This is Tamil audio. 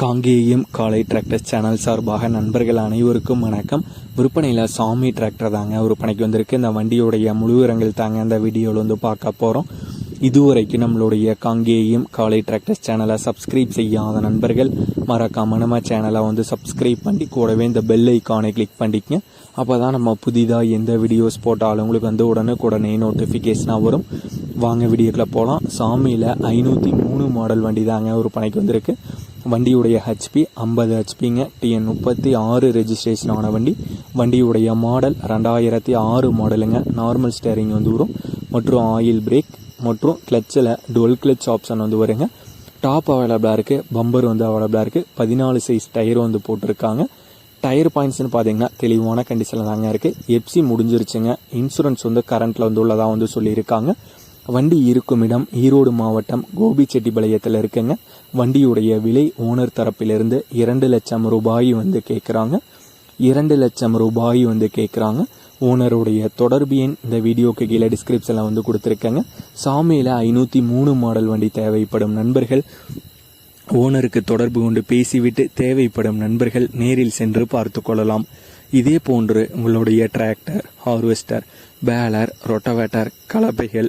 காங்கேயம் காலை டிராக்டர் சேனல் சார்பாக நண்பர்கள் அனைவருக்கும் வணக்கம். விற்பனையில் சாமி டிராக்டர் தாங்க விற்பனைக்கு வந்திருக்கு. இந்த வண்டியுடைய முழு விவரங்கள் தாங்க இந்த வீடியோவில் வந்து பார்க்க போகிறோம் இதுவரைக்கும் நம்மளுடைய காங்கேயம் காலை டிராக்டர்ஸ் சேனலை சப்ஸ்கிரைப் செய்யாத நண்பர்கள் மறக்காம நம்ம சேனலை வந்து சப்ஸ்கிரைப் பண்ணி கூடவே இந்த பெல் ஐக்கானை கிளிக் பண்ணிக்கங்க. அப்போ தான் நம்ம புதிதாக எந்த வீடியோஸ் போட்டாலும் உங்களுக்கு வந்து உடனுக்குடனே நோட்டிஃபிகேஷனாக வரும். வாங்க வீடியோக்குள்ள போகலாம் சாமியில் ஐநூற்றி மூணு மாடல் வண்டி தாங்க ஒரு பணிக்கு வந்திருக்கு. வண்டியுடைய ஹெச்பி ஐம்பது ஹெச்பிங்க டிஎன் முப்பத்தி ஆறு ரெஜிஸ்ட்ரேஷன் ஆன வண்டி. வண்டியுடைய மாடல் ரெண்டாயிரத்தி ஆறு மாடலுங்க நார்மல் ஸ்டேரிங் வந்து வரும். மற்றும் ஆயில் பிரேக் மற்றும் கிளச்சில் டுவெல் கிளச் ஆப்ஷன் வந்து வருங்க. டாப் அவைலபிளாக இருக்குது பம்பர் வந்து அவைலபிளாக இருக்குது பதினாலு சைஸ் டயர் வந்து போட்டிருக்காங்க. டயர் பாயிண்ட்ஸ்னு பார்த்தீங்கன்னா தெளிவான கண்டிஷனில் தாங்க இருக்குது எப்சி முடிஞ்சிருச்சுங்க. இன்சூரன்ஸ் வந்து கரண்ட்டில் வந்து உள்ளதாக வந்து சொல்லியிருக்காங்க. வண்டி இருக்கும் இடம் ஈரோடு மாவட்டம் கோபிச்செட்டிப்பாளையத்தில் இருக்குங்க. வண்டியுடைய விலை ஓனர் தரப்பிலிருந்து இரண்டு லட்சம் ரூபாய் வந்து கேட்குறாங்க இரண்டு லட்சம் ரூபாய் வந்து கேட்குறாங்க ஓனருடைய தொடர்பு எண் இந்த வீடியோக்கு கீழே டிஸ்கிரிப்ஷனில் வந்து கொடுத்துருக்கேங்க. சாமியில் ஐநூற்றி மூணு மாடல் வண்டி தேவைப்படும் நண்பர்கள். ஓனருக்கு தொடர்பு கொண்டு பேசிவிட்டு தேவைப்படும் நண்பர்கள் நேரில் சென்று பார்த்து கொள்ளலாம். இதே போன்று உங்களுடைய டிராக்டர் ஹார்வெஸ்டர் பேலர் ரொட்டவேட்டர் கலப்பைகள்